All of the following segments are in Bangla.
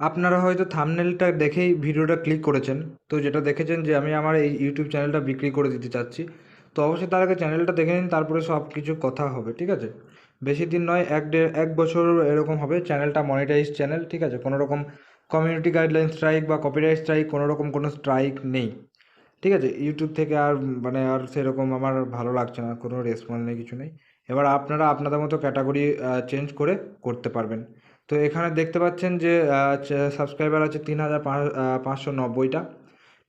আপনারা হয়তো থামনেলটা দেখেই ভিডিওটা ক্লিক করেছেন। তো যেটা দেখেছেন যে আমি আমার এই ইউটিউব চ্যানেলটা বিক্রি করে দিতে চাচ্ছি। তো অবশ্যই তার আগে চ্যানেলটা দেখে নিন, তারপরে সব কিছু কথা হবে, ঠিক আছে? বেশি দিন নয়, এক দেড়, এক বছর এরকম হবে চ্যানেলটা মনিটাইজ চ্যানেল ঠিক আছে? কোনো রকম কমিউনিটি গাইডলাইন স্ট্রাইক বা কপিরাইট স্ট্রাইক কোনো রকম কোনো স্ট্রাইক নেই। ঠিক আছে? ইউটিউব থেকে আর মানে আর সেরকম আমার ভালো লাগছে না, কোনো রেসপন্স নেই, কিছু নেই। এবার আপনারা আপনাদের মতো ক্যাটাগরি চেঞ্জ করে করতে পারবেন। তো এখানে দেখতে পাচ্ছেন যে সাবস্ক্রাইবার আছে তিন হাজার পাঁচশো নব্বইটা।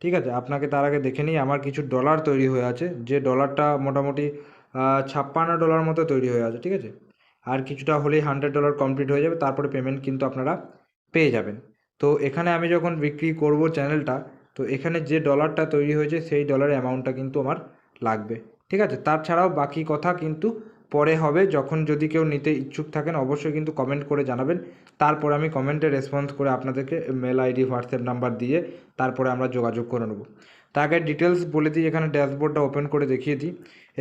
ঠিক আছে? আপনাকে তার আগে দেখে নিই, আমার কিছু ডলার তৈরি হয়ে আছে, যে ডলারটা মোটামুটি ছাপ্পান্ন ডলার মতো তৈরি হয়ে আছে, ঠিক আছে? আর কিছুটা হলেই হান্ড্রেড ডলার কমপ্লিট হয়ে যাবে, তারপরে পেমেন্ট কিন্তু আপনারা পেয়ে যাবেন। তো এখানে আমি যখন বিক্রি করব চ্যানেলটা তো এখানে যে ডলারটা তৈরি হয়েছে, সেই ডলারের অ্যামাউন্টটা কিন্তু আমার লাগবে। ঠিক আছে? তাছাড়াও বাকি কথা কিন্তু পরে হবে, যখন যদি কেউ নিতে ইচ্ছুক থাকেন, অবশ্যই কিন্তু কমেন্ট করে জানাবেন। তারপর আমি কমেন্টে রেসপন্স করে আপনাদেরকে মেল আইডি হোয়াটসঅ্যাপ নাম্বার দিয়ে তারপরে আমরা যোগাযোগ করে নেব। আগে ডিটেলস বলে দিই, এখানে ড্যাশবোর্ডটা ওপেন করে দেখিয়ে দিই।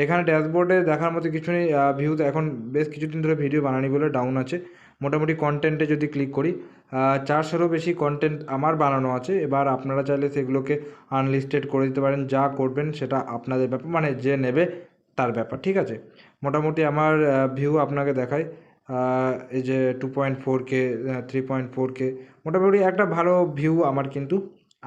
এখানে ড্যাশবোর্ডে দেখার মতো কিছু নেই ভিউতে এখন বেশ কিছুদিন ধরে ভিডিও বানানি বলে ডাউন আছে। মোটামুটি কন্টেন্টে যদি ক্লিক করি চারশোরও বেশি কন্টেন্ট আমার বানানো আছে। এবার আপনারা চাইলে সেগুলোকে আনলিস্টেড করে দিতে পারেন। যা করবেন সেটা আপনাদের ব্যাপার মানে যে নেবে তার ব্যাপার, ঠিক আছে? মোটামুটি আমার ভিউ আপনাকে দেখায় এই যে two point four K three point four K মোটামুটি একটা ভালো ভিউ আমার কিন্তু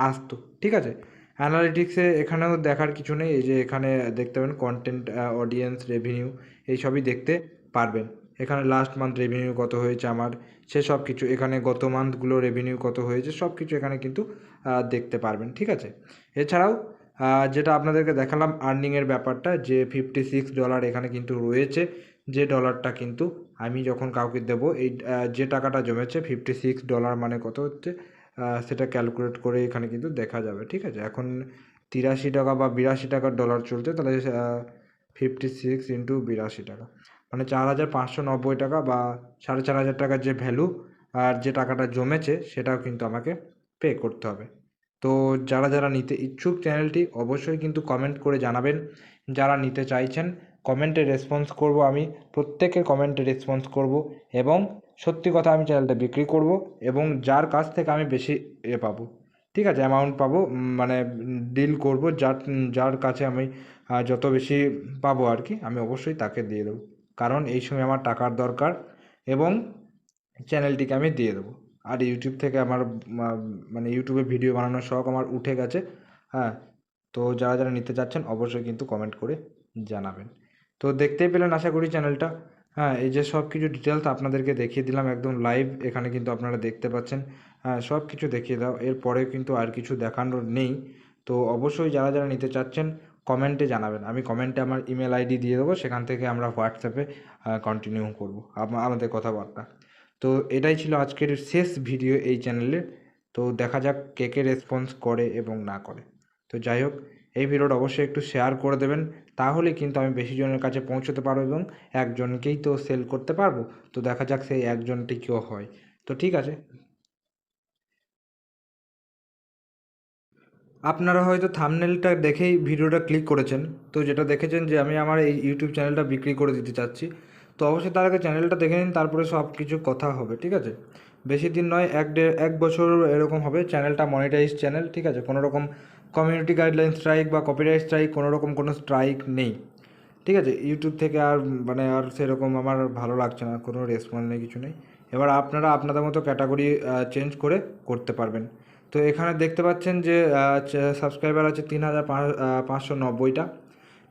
আসতো, ঠিক আছে? অ্যানালিটিক্সে এখানেও দেখার কিছু নেই, এই যে এখানে দেখতে পাবেন কন্টেন্ট অডিয়েন্স রেভিনিউ এই সবই দেখতে পারবেন। এখানে লাস্ট মান্থ রেভিনিউ কত হয়েছে আমার, সে সব কিছু, এখানে গত মান্থগুলো রেভিনিউ কত হয়েছে, সব কিছু এখানে কিন্তু দেখতে পারবেন, ঠিক আছে? এছাড়াও যেটা আপনাদেরকে দেখালাম আর্নিংয়ের ব্যাপারটা, যে ফিফটি সিক্স ডলার এখানে কিন্তু রয়েছে, যে ডলারটা কিন্তু আমি যখন কাউকে দেবো, এই যে টাকাটা জমেছে ফিফটি সিক্স ডলার মানে কত হচ্ছে সেটা ক্যালকুলেট করে এখানে কিন্তু দেখা যাবে, ঠিক আছে? এখন তিরাশি টাকা বা বিরাশি টাকার ডলার চলছে, তাহলে ফিফটি সিক্স ইন্টু বিরাশি টাকা। মানে চার হাজার পাঁচশো নব্বই টাকা বা সাড়ে চার হাজার টাকার যে ভ্যালু আর যে টাকাটা জমেছে, সেটাও কিন্তু আমাকে পে করতে হবে। তো যারা যারা নিতে ইচ্ছুক চ্যানেলটি অবশ্যই কিন্তু কমেন্ট করে জানাবেন। যারা নিতে চাইছেন কমেন্টে রেসপন্স করব আমি, প্রত্যেকের কমেন্টে রেসপন্স করব এবং সত্যি কথা আমি চ্যানেলটা বিক্রি করব এবং যার কাছ থেকে আমি বেশি এ পাবো। ঠিক আছে? অ্যামাউন্ট পাবো মানে ডিল করব, যার যার কাছে আমি যত বেশি পাবো আর কি, আমি অবশ্যই তাকে দিয়ে দেবো। কারণ এই সময় আমার টাকার দরকার এবং চ্যানেলটিকে আমি দিয়ে দেবো। আর ইউটিউব থেকে আমার মানে ইউটিউবে ভিডিও বানানোর শখ আমার উঠে গেছে হ্যাঁ? তো যারা যারা নিতে চাচ্ছেন অবশ্যই কিন্তু কমেন্ট করে জানাবেন। তো দেখতেই পেলেন আশা করি চ্যানেলটা হ্যাঁ? এই যে সব কিছু ডিটেলস আপনাদেরকে দেখিয়ে দিলাম একদম লাইভ এখানে কিন্তু আপনারা দেখতে পাচ্ছেন হ্যাঁ? সব কিছু দেখিয়ে দাও এরপরে কিন্তু আর কিছু দেখানোর নেই। তো অবশ্যই যারা যারা নিতে চাচ্ছেন কমেন্টে জানাবেন। আমি কমেন্টে আমার ইমেল আইডি দিয়ে দেবো, সেখান থেকে আমরা হোয়াটসঅ্যাপে কন্টিনিউ করব। আমাদের কথাবার্তা। তো এটাই ছিল আজকের শেষ ভিডিও এই চ্যানেলে তো দেখা যাক কে কে রেসপন্স করে এবং না করে। তো যাই হোক, এই ভিডিওটা অবশ্যই একটু শেয়ার করে দেবেন, তাহলে কিন্তু আমি বেশি জনের কাছে পৌঁছতে পারব এবং একজনকেই তো সেল করতে পারব। তো দেখা যাক সেই একজনটি কেউ হয়। তো ঠিক আছে। আপনারা হয়তো থামনেলটা দেখেই ভিডিওটা ক্লিক করেছেন। তো যেটা দেখেছেন যে আমি আমার এই ইউটিউব চ্যানেলটা বিক্রি করে দিতে চাচ্ছি। তো অবশ্যই তার আগে চ্যানেলটা দেখে নিন, তারপরে সব কিছু কথা হবে, ঠিক আছে? বেশি দিন নয়, এক দেড়, এক বছর এরকম হবে চ্যানেলটা মনিটাইজ চ্যানেল ঠিক আছে? কোনো রকম কমিউনিটি গাইডলাইন স্ট্রাইক বা কপিরাইট স্ট্রাইক কোনো রকম কোনো স্ট্রাইক নেই, ঠিক আছে? ইউটিউব থেকে আর মানে আর সেরকম আমার ভালো লাগছে না, কোনো রেসপন্স নেই, কিছু নেই। এবার আপনারা আপনাদের মতো ক্যাটাগরি চেঞ্জ করে করতে পারবেন। তো এখানে দেখতে পাচ্ছেন যে সাবস্ক্রাইবার আছে তিন হাজার পাঁচশো নব্বইটা।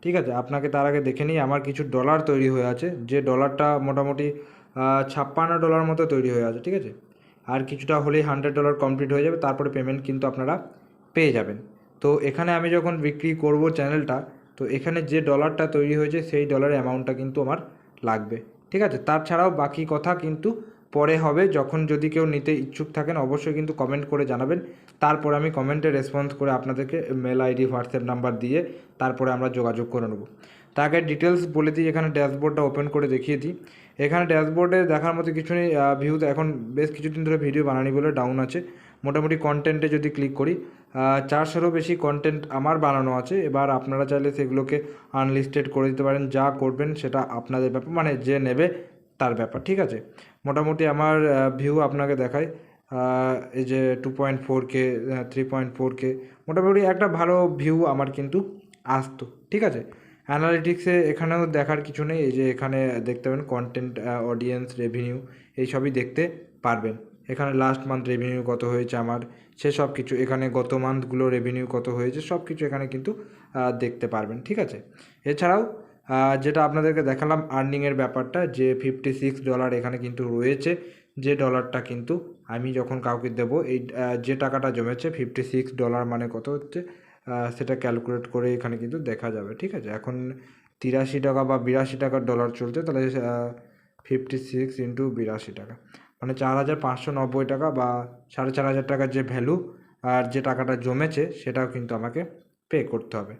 ঠিক আছে? আপনাকে তার আগে দেখে নিই, আমার কিছু ডলার তৈরি হয়ে আছে, যে ডলারটা মোটামুটি ছাপ্পান্ন ডলার মতো তৈরি হয়ে আছে, ঠিক আছে? আর কিছুটা হলেই হান্ড্রেড ডলার কমপ্লিট হয়ে যাবে, তারপরে পেমেন্ট কিন্তু আপনারা পেয়ে যাবেন। তো এখানে আমি যখন বিক্রি করব চ্যানেলটা তো এখানে যে ডলারটা তৈরি হয়েছে, সেই ডলারের অ্যামাউন্টটা কিন্তু আমার লাগবে, ঠিক আছে? তাছাড়াও বাকি কথা কিন্তু পরে হবে, যখন যদি কেউ নিতে ইচ্ছুক থাকেন, অবশ্যই কিন্তু কমেন্ট করে জানাবেন। তারপর আমি কমেন্টে রেসপন্স করে আপনাদেরকে মেল আইডি হোয়াটসঅ্যাপ নাম্বার দিয়ে তারপরে আমরা যোগাযোগ করে নেব। তাকে ডিটেলস বলে দিই, এখানে ড্যাশবোর্ডটা ওপেন করে দেখিয়ে দিই। এখানে ড্যাশবোর্ডে দেখার মতো কিছু নেই ভিউতে এখন বেশ কিছুদিন ধরে ভিডিও বানানি বলে ডাউন আছে। মোটামুটি কন্টেন্টে যদি ক্লিক করি চারশোরও বেশি কন্টেন্ট আমার বানানো আছে। এবার আপনারা চাইলে সেগুলোকে আনলিস্টেড করে দিতে পারেন, যা করবেন সেটা আপনাদের ব্যাপার মানে যে নেবে তার ব্যাপার, ঠিক আছে? মোটামুটি আমার ভিউ আপনাকে দেখায় এই যে two point four K three point four K মোটামুটি একটা ভালো ভিউ আমার কিন্তু আসতো, ঠিক আছে? অ্যানালিটিক্সে এখানেও দেখার কিছু নেই, এই যে এখানে দেখতে পাবেন কন্টেন্ট অডিয়েন্স রেভিনিউ এই সবই দেখতে পারবেন। এখানে লাস্ট মান্থ রেভিনিউ কত হয়েছে আমার, সে সব কিছু, এখানে গত মান্থগুলো রেভিনিউ কত হয়েছে, সব কিছু এখানে কিন্তু দেখতে পারবেন, ঠিক আছে? এছাড়াও যেটা আপনাদেরকে দেখালাম আর্নিংয়ের ব্যাপারটা, যে ফিফটি সিক্স ডলার এখানে কিন্তু রয়েছে, যে ডলারটা কিন্তু আমি যখন কাউকে দেবো, এই যে টাকাটা জমেছে ফিফটি সিক্স ডলার মানে কত হচ্ছে সেটা ক্যালকুলেট করে এখানে কিন্তু দেখা যাবে, ঠিক আছে? এখন তিরাশি টাকা বা বিরাশি টাকার ডলার চলছে, তাহলে ফিফটি সিক্স ইন্টু বিরাশি টাকা। মানে চার হাজার পাঁচশো নব্বই টাকা বা সাড়ে চার হাজার টাকার যে ভ্যালু আর যে টাকাটা জমেছে, সেটাও কিন্তু আমাকে পে করতে হবে।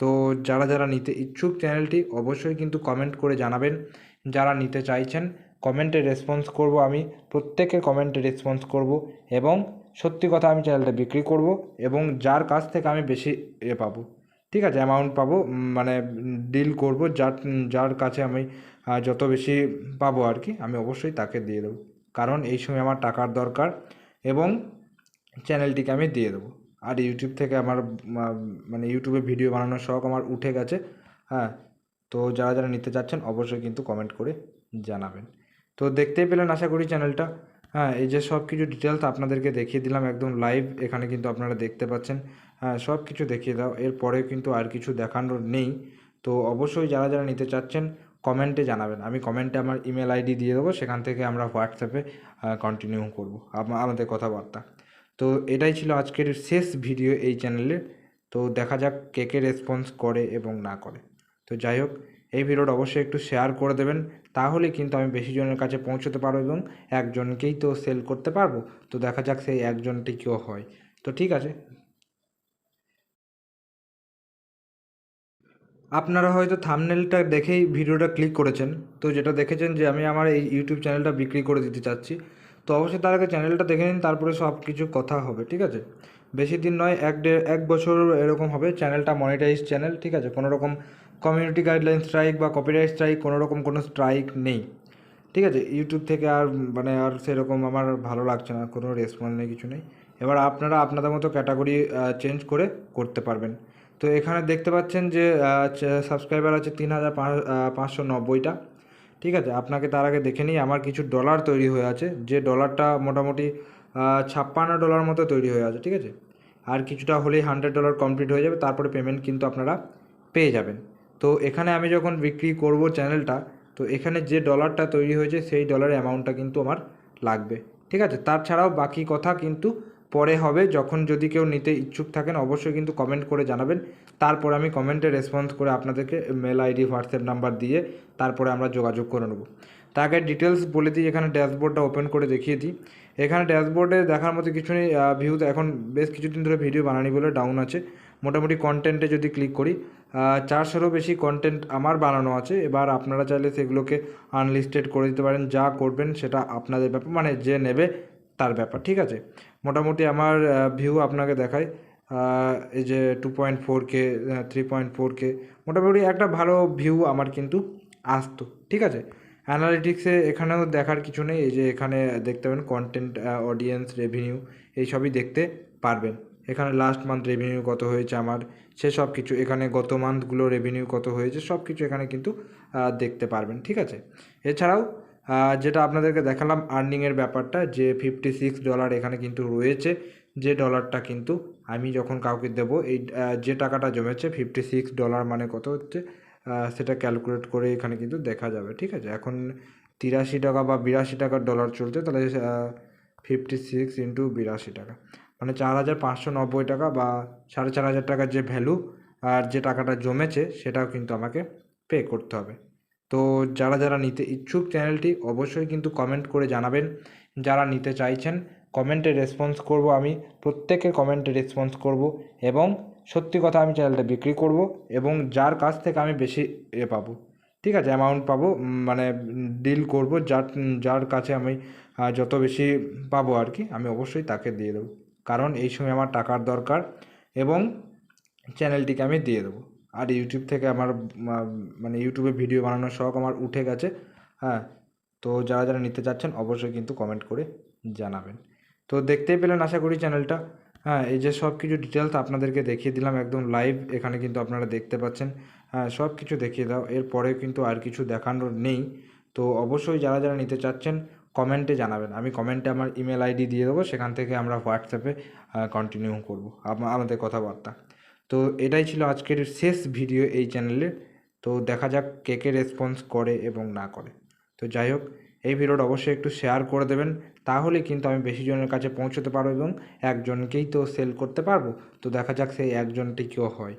তো যারা যারা নিতে ইচ্ছুক চ্যানেলটি অবশ্যই কিন্তু কমেন্ট করে জানাবেন। যারা নিতে চাইছেন কমেন্টে রেসপন্স করব আমি, প্রত্যেকের কমেন্টে রেসপন্স করব এবং সত্যি কথা আমি চ্যানেলটা বিক্রি করব এবং যার কাছ থেকে আমি বেশি এ পাবো। ঠিক আছে অ্যামাউন্ট পাবো মানে ডিল করব, যার যার কাছে আমি যত বেশি পাবো আর কি, আমি অবশ্যই তাকে দিয়ে দেবো। কারণ এই সময় আমার টাকার দরকার এবং চ্যানেলটিকে আমি দিয়ে দেবো। আর ইউটিউব থেকে আমার মানে ইউটিউবে ভিডিও বানানোর শখ আমার উঠে গেছে। হ্যাঁ তো যারা যারা নিতে চাচ্ছেন অবশ্যই কিন্তু কমেন্ট করে জানাবেন। তো দেখতেই পেলেন আশা করি চ্যানেলটা হ্যাঁ এই যে সব কিছু ডিটেলস আপনাদেরকে দেখিয়ে দিলাম একদম লাইভ এখানে কিন্তু আপনারা দেখতে পাচ্ছেন। হ্যাঁ সব কিছু দেখিয়ে দাও এরপরে কিন্তু আর কিছু দেখানোর নেই। তো অবশ্যই যারা যারা নিতে চাচ্ছেন কমেন্টে জানাবেন। আমি কমেন্টে আমার ইমেল আইডি দিয়ে দেবো, সেখান থেকে আমরা হোয়াটসঅ্যাপে কন্টিনিউ করব। আমা- আমাদের কথাবার্তা। তো এটাই ছিল আজকের শেষ ভিডিও এই চ্যানেলে তো দেখা যাক কে কে রেসপন্স করে এবং না করে। তো যাই হোক, এই ভিডিওটা অবশ্যই একটু শেয়ার করে দেবেন, তাহলে কিন্তু আমি বেশি জনের কাছে পৌঁছতে পারব এবং একজনকেই তো সেল করতে পারব। তো দেখা যাক সেই একজনটি কেউ হয়। তো ঠিক আছে। আপনারা হয়তো থামনেলটা দেখেই ভিডিওটা ক্লিক করেছেন। তো যেটা দেখেছেন যে আমি আমার এই ইউটিউব চ্যানেলটা বিক্রি করে দিতে চাচ্ছি। তো অবশ্যই তার আগে চ্যানেলটা দেখে নিন, তারপরে সব কিছু কথা হবে, ঠিক আছে? বেশি দিন নয়, এক দেড়, এক বছর এরকম হবে চ্যানেলটা মনিটাইজ চ্যানেল ঠিক আছে? কোনো রকম কমিউনিটি গাইডলাইন স্ট্রাইক বা কপিরাইট স্ট্রাইক কোনো রকম কোনো স্ট্রাইক নেই, ঠিক আছে? ইউটিউব থেকে আর মানে আর সেরকম আমার ভালো লাগছে না, কোনো রেসপন্স নেই, কিছু নেই। এবার আপনারা আপনাদের মতো ক্যাটাগরি চেঞ্জ করে করতে পারবেন। তো এখানে দেখতে পাচ্ছেন যে সাবস্ক্রাইবার আছে তিন হাজার পাঁচশো নব্বইটা। ঠিক আছে? আপনাকে তার আগে দেখে নিই, আমার কিছু ডলার তৈরি হয়ে আছে, যে ডলারটা মোটামুটি ছাপ্পান্ন ডলার মতো তৈরি হয়ে আছে, ঠিক আছে? আর কিছুটা হলেই হান্ড্রেড ডলার কমপ্লিট হয়ে যাবে, তারপরে পেমেন্ট কিন্তু আপনারা পেয়ে যাবেন। তো এখানে আমি যখন বিক্রি করব চ্যানেলটা তো এখানে যে ডলারটা তৈরি হয়েছে, সেই ডলারের অ্যামাউন্টটা কিন্তু আমার লাগবে, ঠিক আছে? তাছাড়াও বাকি কথা কিন্তু পরে হবে, যখন যদি কেউ নিতে ইচ্ছুক থাকেন, অবশ্যই কিন্তু কমেন্ট করে জানাবেন। তারপর আমি কমেন্টে রেসপন্স করে আপনাদেরকে মেল আইডি হোয়াটসঅ্যাপ নাম্বার দিয়ে তারপরে আমরা যোগাযোগ করে নেব। তাকে ডিটেলস বলে দিই, এখানে ড্যাশবোর্ডটা ওপেন করে দেখিয়ে দিই। এখানে ড্যাশবোর্ডে দেখার মতো কিছু নেই ভিউ এখন বেশ কিছুদিন ধরে ভিডিও বানানি বলে ডাউন আছে। মোটামুটি কন্টেন্টে যদি ক্লিক করি চারশোরও বেশি কন্টেন্ট আমার বানানো আছে। এবার আপনারা চাইলে সেগুলোকে আনলিস্টেড করে দিতে পারেন। যা করবেন সেটা আপনাদের ব্যাপার মানে যে নেবে তার ব্যাপার, ঠিক আছে? মোটামুটি আমার ভিউ আপনাকে দেখায়। এই যে two point four K three point four K মোটামুটি একটা ভালো ভিউ আমার কিন্তু আসতো, ঠিক আছে? অ্যানালিটিক্সে এখানেও দেখার কিছু নেই, এই যে এখানে দেখতে পাবেন কন্টেন্ট অডিয়েন্স রেভিনিউ এই সবই দেখতে পারবেন। এখানে লাস্ট মান্থ রেভিনিউ কত হয়েছে আমার, সে সব কিছু, এখানে গত মান্থগুলো রেভিনিউ কত হয়েছে, সব কিছু এখানে কিন্তু দেখতে পারবেন, ঠিক আছে? এছাড়াও যেটা আপনাদেরকে দেখালাম আর্নিংয়ের ব্যাপারটা, যে ফিফটি সিক্স ডলার এখানে কিন্তু রয়েছে যে ডলারটা কিন্তু আমি যখন কাউকে দেবো, এই যে টাকাটা জমেছে ফিফটি সিক্স ডলার মানে কত হচ্ছে সেটা ক্যালকুলেট করে এখানে কিন্তু দেখা যাবে, ঠিক আছে? এখন তিরাশি টাকা বা বিরাশি টাকার ডলার চলছে, তাহলে ফিফটি সিক্স ইন্টু বিরাশি টাকা। মানে চার হাজার পাঁচশো নব্বই টাকা বা সাড়ে চার হাজার টাকার যে ভ্যালু আর যে টাকাটা জমেছে, সেটাও কিন্তু আমাকে পে করতে হবে। তো যারা যারা নিতে ইচ্ছুক চ্যানেলটি অবশ্যই কিন্তু কমেন্ট করে জানাবেন। যারা নিতে চাইছেন কমেন্টে রেসপন্স করব আমি প্রত্যেকের কমেন্টে রেসপন্স করব এবং সত্যি কথা আমি চ্যানেলটা বিক্রি করব এবং যার কাছ থেকে আমি বেশি এ পাবো। ঠিক আছে? অ্যামাউন্ট পাবো মানে ডিল করব, যার যার কাছে আমি যত বেশি পাবো আর কি আমি অবশ্যই তাকে দিয়ে দেবো। কারণ এই সময় আমার টাকার দরকার এবং চ্যানেলটিকে আমি দিয়ে দেবো। আর ইউটিউব থেকে আমার মানে ইউটিউবে ভিডিও বানানোর শখ আমার উঠে গেছে হ্যাঁ? তো যারা যারা নিতে চাচ্ছেন, অবশ্যই কিন্তু কমেন্ট করে জানাবেন। তো দেখতেই পেলেন আশা করি চ্যানেলটা। হ্যাঁ এই যে সব কিছু ডিটেলস আপনাদেরকে দেখিয়ে দিলাম একদম লাইভ এখানে কিন্তু আপনারা দেখতে পাচ্ছেন। হ্যাঁ সব কিছু দেখিয়ে দাও, এরপরে কিন্তু আর কিছু দেখানোর নেই। তো অবশ্যই যারা যারা নিতে চাচ্ছেন কমেন্টে জানাবেন। আমি কমেন্টে আমার ইমেল আইডি দিয়ে দেবো, সেখান থেকে আমরা হোয়াটসঅ্যাপে কন্টিনিউ করব, আমা- আমাদের কথাবার্তা। তো এটাই ছিল আজকের শেষ ভিডিও এই চ্যানেলে তো দেখা যাক কে কে রেসপন্স করে এবং না করে। তো যাই হোক, এই ভিডিওটা অবশ্যই একটু শেয়ার করে দেবেন। তাহলে কিন্তু আমি বেশি জনের কাছে পৌঁছতে পারব এবং একজনকেই তো সেল করতে পারব। তো দেখা যাক সেই একজনটি কেউ হয়।